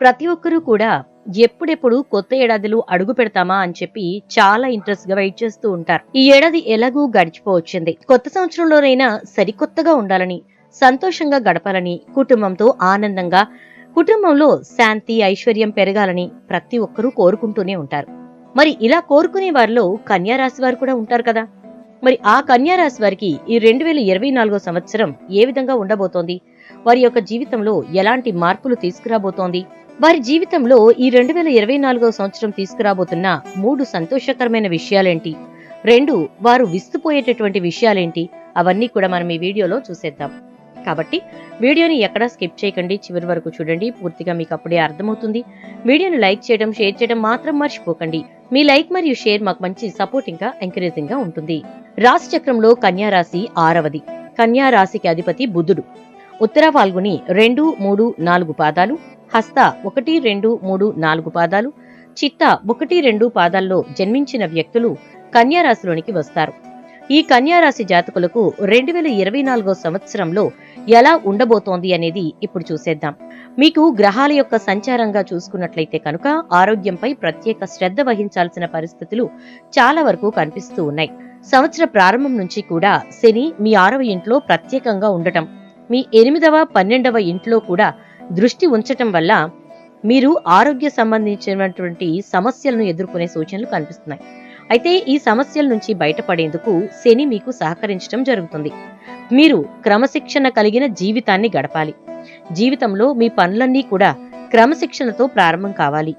ప్రతి ఒక్కరూ కూడా ఎప్పుడెప్పుడు కొత్త ఏడాదిలో అడుగు పెడతామా అని చెప్పి చాలా ఇంట్రెస్ట్గా వెయిట్ చేస్తూ ఉంటారు. ఈ ఏడాది ఎలాగూ గడిచిపోవచ్చింది. కొత్త సంవత్సరంలోనైనా సరికొత్తగా ఉండాలని సంతోషంగా గడపాలని కుటుంబంతో ఆనందంగా కుటుంబంలో శాంతి ఐశ్వర్యం పెరగాలని ప్రతి ఒక్కరూ కోరుకుంటూనే ఉంటారు. మరి ఇలా కోరుకునే వారిలో కన్యారాశి వారు కూడా ఉంటారు కదా? మరి ఆ కన్యారాశి వారికి ఈ రెండు వేల ఇరవై నాలుగో సంవత్సరం ఏ విధంగా ఉండబోతోంది? వారి యొక్క జీవితంలో ఎలాంటి మార్పులు తీసుకురాబోతోంది? వారి జీవితంలో ఈ రెండు వేల ఇరవై నాలుగో సంవత్సరం తీసుకురాబోతున్న మూడు సంతోషకరమైన విషయాలేంటి? రెండు వారు విస్తుపోయేటటువంటి విషయాలేంటి? అవన్నీ కూడా మనం ఈ వీడియోలో చూసేద్దాం. కాబట్టి వీడియోని ఎక్కడా స్కిప్ చేయకండి చివరి వరకు చూడండి పూర్తిగా మీకు అప్పుడే అర్థమవుతుంది. వీడియోని లైక్ చేయడం షేర్ చేయడం మాత్రం మర్చిపోకండి. మీ లైక్ మరియు షేర్ మాకు మంచి సపోర్ట్ ఇంకా ఎంకరేజింగ్గా ఉంటుంది. రాశి చక్రంలో కన్యా రాశి ఆరవది. కన్యా రాశికి అధిపతి బుధుడు. ఉత్తర పాల్గొని రెండు మూడు నాలుగు పాదాలు హస్త ఒకటి రెండు మూడు నాలుగు పాదాలు చిత్త ఒకటి రెండు పాదాల్లో జన్మించిన వ్యక్తులు కన్యారాశిలోనికి వస్తారు. ఈ కన్యారాశి జాతకులకు రెండు వేల ఇరవై నాలుగో సంవత్సరంలో ఎలా ఉండబోతోంది అనేది ఇప్పుడు చూసేద్దాం. మీకు గ్రహాల యొక్క సంచారంగా చూసుకున్నట్లయితే కనుక ఆరోగ్యంపై ప్రత్యేక శ్రద్ధ వహించాల్సిన పరిస్థితులు చాలా వరకు కనిపిస్తూ ఉన్నాయి. సంవత్సర ప్రారంభం నుంచి కూడా శని మీ ఆరవ ఇంట్లో ప్రత్యేకంగా ఉండటం మీ ఎనిమిదవ పన్నెండవ ఇంట్లో కూడా దృష్టి ఉంచటం వల్ల మీరు ఆరోగ్య సంబంధించినటువంటి సమస్యలను ఎదుర్కొనే సూచనలు కనిపిస్తున్నాయి. అయితే ఈ సమస్యల నుంచి బయటపడేందుకు శని మీకు సహకరించడం జరుగుతుంది. మీరు క్రమశిక్షణ కలిగిన జీవితాన్ని గడపాలి. జీవితంలో మీ పనులన్నీ కూడా క్రమశిక్షణతో ప్రారంభం కావాలి.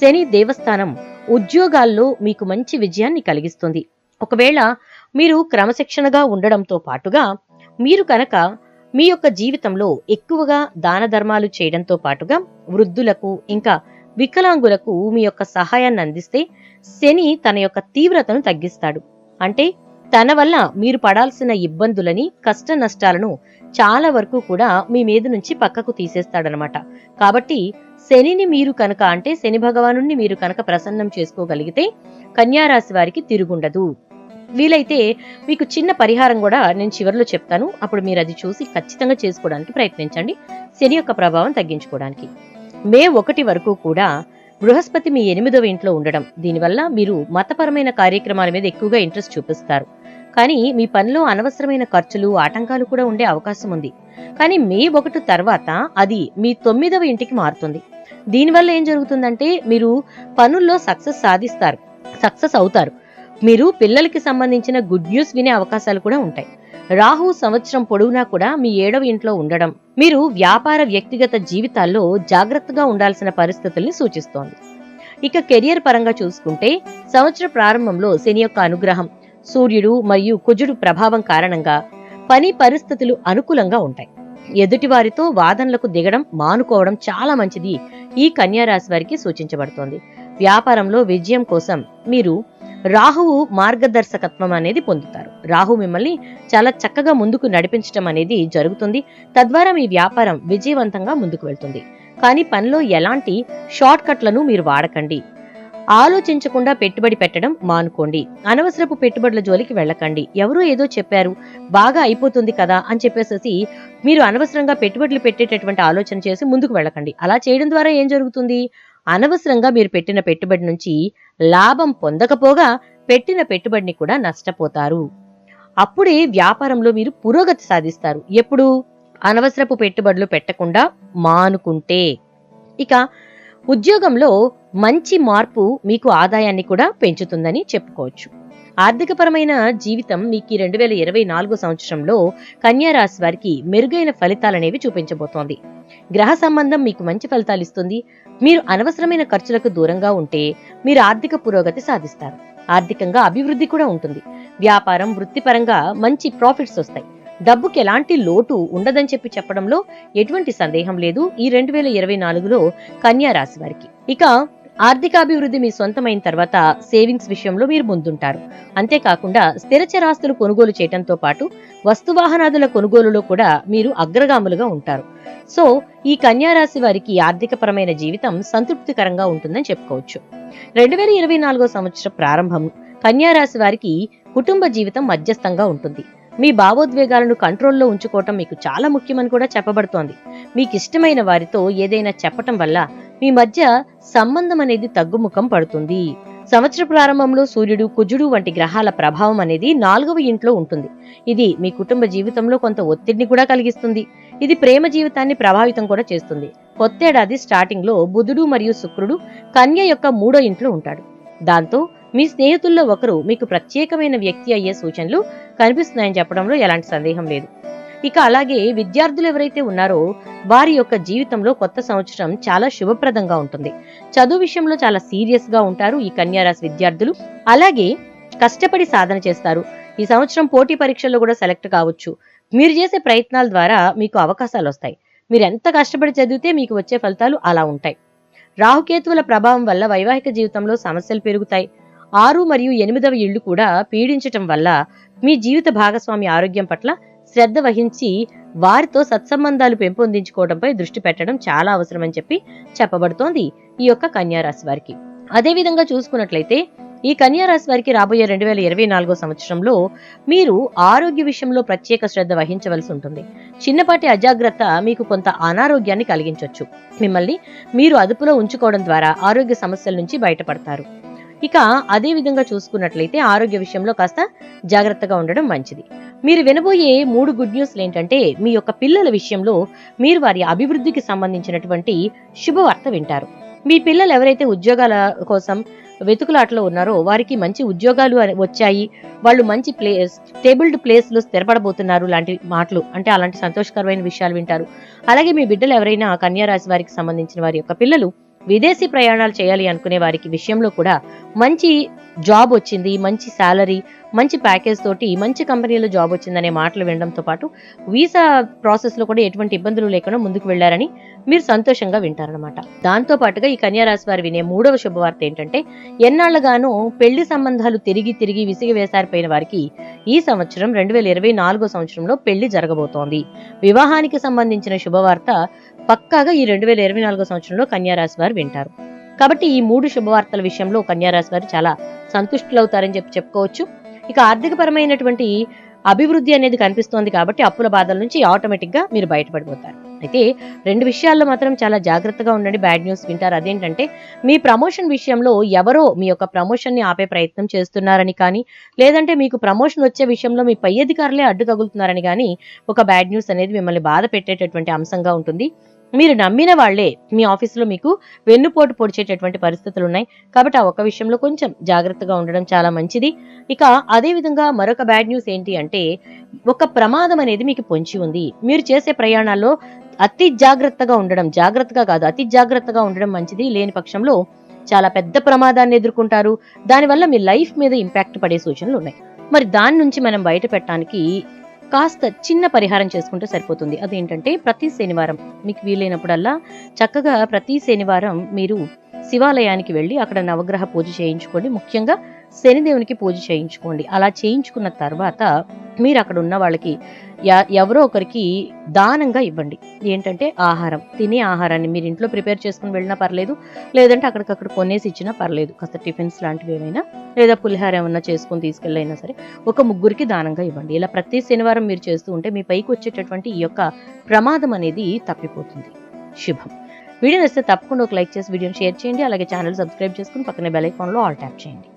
శని దేవస్థానం ఉద్యోగాల్లో మీకు మంచి విజయాన్ని కలిగిస్తుంది. ఒకవేళ మీరు క్రమశిక్షణగా ఉండడంతో పాటుగా మీరు కనుక మీ యొక్క జీవితంలో ఎక్కువగా దాన ధర్మాలు చేయడంతో పాటుగా వృద్ధులకు ఇంకా వికలాంగులకు మీ యొక్క సహాయాన్ని అందిస్తే శని తన యొక్క తీవ్రతను తగ్గిస్తాడు. అంటే తన వల్ల మీరు పడాల్సిన ఇబ్బందులని కష్ట నష్టాలను చాలా వరకు కూడా మీ మీద నుంచి పక్కకు తీసేస్తాడనమాట కాబట్టి శనిని మీరు కనుక అంటే శని భగవాను మీరు కనుక ప్రసన్నం చేసుకోగలిగితే కన్యారాశి వారికి తిరుగుండదు. వీలైతే మీకు చిన్న పరిహారం కూడా నేను చివరిలో చెప్తాను. అప్పుడు మీరు అది చూసి ఖచ్చితంగా చేసుకోవడానికి ప్రయత్నించండి. శని యొక్క ప్రభావం తగ్గించుకోవడానికి. మే ఒకటి వరకు కూడా బృహస్పతి మీ ఎనిమిదవ ఇంట్లో ఉండడం. దీనివల్ల మీరు మతపరమైన కార్యక్రమాల మీద ఎక్కువగా ఇంట్రెస్ట్ చూపిస్తారు. కానీ మీ పనిలో అనవసరమైన ఖర్చులు ఆటంకాలు కూడా ఉండే అవకాశం ఉంది. కానీ మే ఒకటి తర్వాత అది మీ తొమ్మిదవ ఇంటికి మారుతుంది. దీనివల్ల ఏం జరుగుతుందంటే మీరు పనుల్లో సక్సెస్ సాధిస్తారు సక్సెస్ అవుతారు. మీరు పిల్లలకి సంబంధించిన గుడ్ న్యూస్ వినే అవకాశాలు కూడా ఉంటాయి. రాహు సంవత్సరం పొడవునా కూడా మీ ఏడవ ఇంట్లో ఉండడం మీరు వ్యాపార వ్యక్తిగత జీవితాల్లో జాగ్రత్తగా ఉండాల్సిన పరిస్థితుల్ని సూచిస్తోంది. ఇక కెరియర్ పరంగా చూసుకుంటే సంవత్సర ప్రారంభంలో శని యొక్క అనుగ్రహం సూర్యుడు మరియు కుజుడు ప్రభావం కారణంగా పని పరిస్థితులు అనుకూలంగా ఉంటాయి. ఎదుటి వారితో వాదనలకు దిగడం మానుకోవడం చాలా మంచిది ఈ కన్యారాశి వారికి సూచించబడుతోంది. వ్యాపారంలో విజయం కోసం మీరు రాహువు మార్గదర్శకత్వం అనేది పొందుతారు. రాహు మిమ్మల్ని చాలా చక్కగా ముందుకు నడిపించడం అనేది జరుగుతుంది. తద్వారా మీ వ్యాపారం విజయవంతంగా ముందుకు వెళ్తుంది. కానీ పనిలో ఎలాంటి షార్ట్ కట్లను మీరు వాడకండి. ఆలోచించకుండా పెట్టుబడి పెట్టడం మానుకోండి. అనవసరపు పెట్టుబడుల జోలికి వెళ్ళకండి. ఎవరో ఏదో చెప్పారు బాగా అయిపోతుంది కదా అని చెప్పేసి మీరు అనవసరంగా పెట్టుబడులు పెట్టేటటువంటి ఆలోచన చేసి ముందుకు వెళ్ళకండి. అలా చేయడం ద్వారా ఏం జరుగుతుంది? అనవసరంగా మీరు పెట్టిన పెట్టుబడి నుంచి లాభం పొందకపోగా పెట్టిన పెట్టుబడిని కూడా నష్టపోతారు. అప్పుడే వ్యాపారంలో మీరు పురోగతి సాధిస్తారు. ఎప్పుడు? అనవసరపు పెట్టుబడులు పెట్టకుండా మానుకుంటే. ఇక ఉద్యోగంలో మంచి మార్పు మీకు ఆదాయాన్ని కూడా పెంచుతుందని చెప్పుకోవచ్చు. ఆర్థికపరమైన జీవితం మీకు రెండు వేల ఇరవై నాలుగో సంవత్సరంలో కన్యా రాశి వారికి మెరుగైన ఫలితాలనేవి చూపించబోతోంది. గ్రహ సంబంధం మీకు మంచి ఫలితాలు ఇస్తుంది మీరు అనవసరమైన ఖర్చులకు దూరంగా ఉంటే మీరు ఆర్థిక పురోగతి సాధిస్తారు. ఆర్థికంగా అభివృద్ధి కూడా ఉంటుంది. వ్యాపారం వృత్తిపరంగా మంచి ప్రాఫిట్స్ వస్తాయి. డబ్బుకి ఎలాంటి లోటు ఉండదని చెప్పి చెప్పడంలో ఎటువంటి సందేహం లేదు ఈ రెండు వేల ఇరవై నాలుగులో కన్యా రాశి వారికి. ఇక ఆర్థికాభివృద్ధి మీ సొంతమైన తర్వాత సేవింగ్స్ విషయంలో మీరు ముందుంటారు. అంతేకాకుండా స్థిర చరాస్తులు కొనుగోలు చేయడంతో పాటు వస్తువాహనాదుల కొనుగోలులో కూడా మీరు అగ్రగాములుగా ఉంటారు. సో ఈ కన్యారాశి వారికి ఆర్థికపరమైన జీవితం సంతృప్తికరంగా ఉంటుందని చెప్పుకోవచ్చు. రెండు వేల ఇరవై నాలుగో సంవత్సర ప్రారంభం కన్యారాశి వారికి కుటుంబ జీవితం మధ్యస్థంగా ఉంటుంది. మీ భావోద్వేగాలను కంట్రోల్లో ఉంచుకోవటం మీకు చాలా ముఖ్యమని కూడా చెప్పబడుతోంది. మీకు ఇష్టమైన వారితో ఏదైనా చెప్పటం వల్ల మీ మధ్య సంబంధం అనేది తగ్గుముఖం పడుతుంది. సంవత్సర ప్రారంభంలో సూర్యుడు కుజుడు వంటి గ్రహాల ప్రభావం అనేది నాలుగవ ఇంట్లో ఉంటుంది. ఇది మీ కుటుంబ జీవితంలో కొంత ఒత్తిడిని కూడా కలిగిస్తుంది. ఇది ప్రేమ జీవితాన్ని ప్రభావితం కూడా చేస్తుంది. కొత్తేడాది స్టార్టింగ్లో బుధుడు మరియు శుక్రుడు కన్య యొక్క మూడో ఇంట్లో ఉంటాడు దాంతో మీ స్నేహితుల్లో ఒకరు మీకు ప్రత్యేకమైన వ్యక్తి అయ్యే సూచనలు కనిపిస్తున్నాయని చెప్పడంలో ఎలాంటి సందేహం లేదు. ఇక అలాగే విద్యార్థులు ఎవరైతే ఉన్నారో వారి యొక్క జీవితంలో కొత్త సంవత్సరం చాలా శుభప్రదంగా ఉంటుంది. చదువు విషయంలో చాలా సీరియస్గా ఉంటారు ఈ కన్యారాశి విద్యార్థులు. అలాగే కష్టపడి సాధన చేస్తారు. ఈ సంవత్సరం పోటీ పరీక్షల్లో కూడా సెలెక్ట్ కావచ్చు. మీరు చేసే ప్రయత్నాల ద్వారా మీకు అవకాశాలు వస్తాయి. మీరు ఎంత కష్టపడి చదివితే మీకు వచ్చే ఫలితాలు అలా ఉంటాయి. రాహుకేతువుల ప్రభావం వల్ల వైవాహిక జీవితంలో సమస్యలు పెరుగుతాయి. ఆరు మరియు ఎనిమిదవ ఇళ్ళు కూడా పీడించటం వల్ల మీ జీవిత భాగస్వామి ఆరోగ్యం పట్ల శ్రద్ధ వహించి వారితో సత్సంబంధాలు పెంపొందించుకోవడంపై దృష్టి పెట్టడం చాలా అవసరమని చెప్పి చెప్పబడుతోంది ఈ యొక్క కన్యారాశి వారికి. అదేవిధంగా చూసుకున్నట్లయితే ఈ కన్యారాశి వారికి రాబోయే రెండు వేల ఇరవై నాలుగో సంవత్సరంలో మీరు ఆరోగ్య విషయంలో ప్రత్యేక శ్రద్ధ వహించవలసి ఉంటుంది. చిన్నపాటి అజాగ్రత్త మీకు కొంత అనారోగ్యాన్ని కలిగించవచ్చు మిమ్మల్ని మీరు అదుపులో ఉంచుకోవడం ద్వారా ఆరోగ్య సమస్యల నుంచి బయటపడతారు. ఇక అదే విధంగా చూసుకున్నట్లయితే ఆరోగ్య విషయంలో కాస్త జాగ్రత్తగా ఉండడం మంచిది. మీరు వినబోయే మూడు గుడ్ న్యూస్లు ఏంటంటే మీ యొక్క పిల్లల విషయంలో మీరు వారి అభివృద్ధికి సంబంధించినటువంటి శుభవార్త వింటారు. మీ పిల్లలు ఎవరైతే ఉద్యోగాల కోసం వెతుకులాటలో ఉన్నారో వారికి మంచి ఉద్యోగాలు వచ్చాయి వాళ్ళు మంచి ప్లే స్టేబుల్డ్ ప్లేస్లో స్థిరపడబోతున్నారు లాంటి మాటలు అంటే అలాంటి సంతోషకరమైన విషయాలు వింటారు. అలాగే మీ బిడ్డలు ఎవరైనా కన్యారాశి వారికి సంబంధించిన వారి యొక్క పిల్లలు విదేశీ ప్రయాణాలు చేయాలి అనుకునే వారికి విషయంలో కూడా మంచి జాబ్ వచ్చింది మంచి శాలరీ మంచి ప్యాకేజ్ తోటి మంచి కంపెనీలో జాబ్ వచ్చిందనే మాటలు వినడంతో పాటు వీసా ప్రాసెస్లో కూడా ఎటువంటి ఇబ్బందులు లేకుండా ముందుకు వెళ్ళారని మీరు సంతోషంగా వింటారనమాట దాంతో పాటుగా ఈ కన్యారాశి వారు వినే మూడవ శుభవార్త ఏంటంటే ఎన్నాళ్ళుగాను పెళ్ళి సంబంధాలు తిరిగి తిరిగి విసిగి వేసారిపోయిన వారికి ఈ సంవత్సరం రెండు వేల ఇరవై నాలుగో సంవత్సరంలో పెళ్ళి జరగబోతోంది. వివాహానికి సంబంధించిన శుభవార్త పక్కాగా ఈ రెండు వేల ఇరవై నాలుగో సంవత్సరంలో కన్యారాశి వారు వింటారు. కాబట్టి ఈ మూడు శుభవార్తల విషయంలో కన్యా రాశి వారు చాలా సంతుష్టులవుతారని చెప్పి చెప్పుకోవచ్చు. ఇక ఆర్థికపరమైనటువంటి అభివృద్ధి అనేది కనిపిస్తోంది కాబట్టి అప్పుల బాధల నుంచి ఆటోమేటిక్గా మీరు బయటపడిపోతారు. అయితే రెండు విషయాల్లో మాత్రం చాలా జాగ్రత్తగా ఉండండి. బ్యాడ్ న్యూస్ వింటారు. అదేంటంటే మీ ప్రమోషన్ విషయంలో ఎవరో మీ యొక్క ప్రమోషన్ని ఆపే ప్రయత్నం చేస్తున్నారని కానీ లేదంటే మీకు ప్రమోషన్ వచ్చే విషయంలో మీ పై అధికారులే అడ్డు తగులుతున్నారని కానీ ఒక బ్యాడ్ న్యూస్ అనేది మిమ్మల్ని బాధ పెట్టేటటువంటి అంశంగా ఉంటుంది. మీరు నమ్మిన వాళ్ళే మీ ఆఫీసులో మీకు వెన్నుపోటు పొడిచేటటువంటి పరిస్థితులు ఉన్నాయి కాబట్టి ఆ ఒక్క విషయంలో కొంచెం జాగ్రత్తగా ఉండడం చాలా మంచిది. ఇక అదేవిధంగా మరొక బ్యాడ్ న్యూస్ ఏంటి అంటే ఒక ప్రమాదం అనేది మీకు పొంచి ఉంది. మీరు చేసే ప్రయాణాల్లో అతి జాగ్రత్తగా ఉండడం జాగ్రత్తగా కాదు అతి జాగ్రత్తగా ఉండడం మంచిది లేని పక్షంలో చాలా పెద్ద ప్రమాదాన్ని ఎదుర్కొంటారు. దానివల్ల మీ లైఫ్ మీద ఇంపాక్ట్ పడే సూచనలు ఉన్నాయి. మరి దాని నుంచి మనం బయట పెట్టడానికి కాస్త చిన్న పరిహారం చేసుకుంటే సరిపోతుంది. అదేంటంటే ప్రతి శనివారం మీకు వీలైనప్పుడల్లా చక్కగా ప్రతి శనివారం మీరు శివాలయానికి వెళ్ళి అక్కడ నవగ్రహ పూజ చేయించుకోండి ముఖ్యంగా శనిదేవునికి పూజ చేయించుకోండి. అలా చేయించుకున్న తర్వాత మీరు అక్కడ ఉన్న వాళ్ళకి ఎ- ఎవరో ఒకరికి దానంగా ఇవ్వండి. ఏంటంటే ఆహారం. తినే ఆహారాన్ని మీరు ఇంట్లో ప్రిపేర్ చేసుకుని వెళ్ళినా పర్లేదు లేదంటే అక్కడికక్కడ కొనేసి ఇచ్చినా పర్లేదు. కాస్త టిఫిన్స్ లాంటివి ఏమైనా లేదా పులిహార ఏమైనా చేసుకుని తీసుకెళ్ళైనా సరే ఒక ముగ్గురికి దానంగా ఇవ్వండి. ఇలా ప్రతి శనివారం మీరు చేస్తూ ఉంటే మీ పైకి వచ్చేటటువంటి ఈ యొక్క ప్రమాదం అనేది తప్పిపోతుంది. శుభం. వీడియో నచ్చితే తప్పకుండా ఒక లైక్ చేసి వీడియోని షేర్ చేయండి. అలాగే ఛానల్ సబ్స్క్రైబ్ చేసుకుని పక్కనే బెల్ ఐకాన్లో ఆల్ ట్యాప్ చేయండి.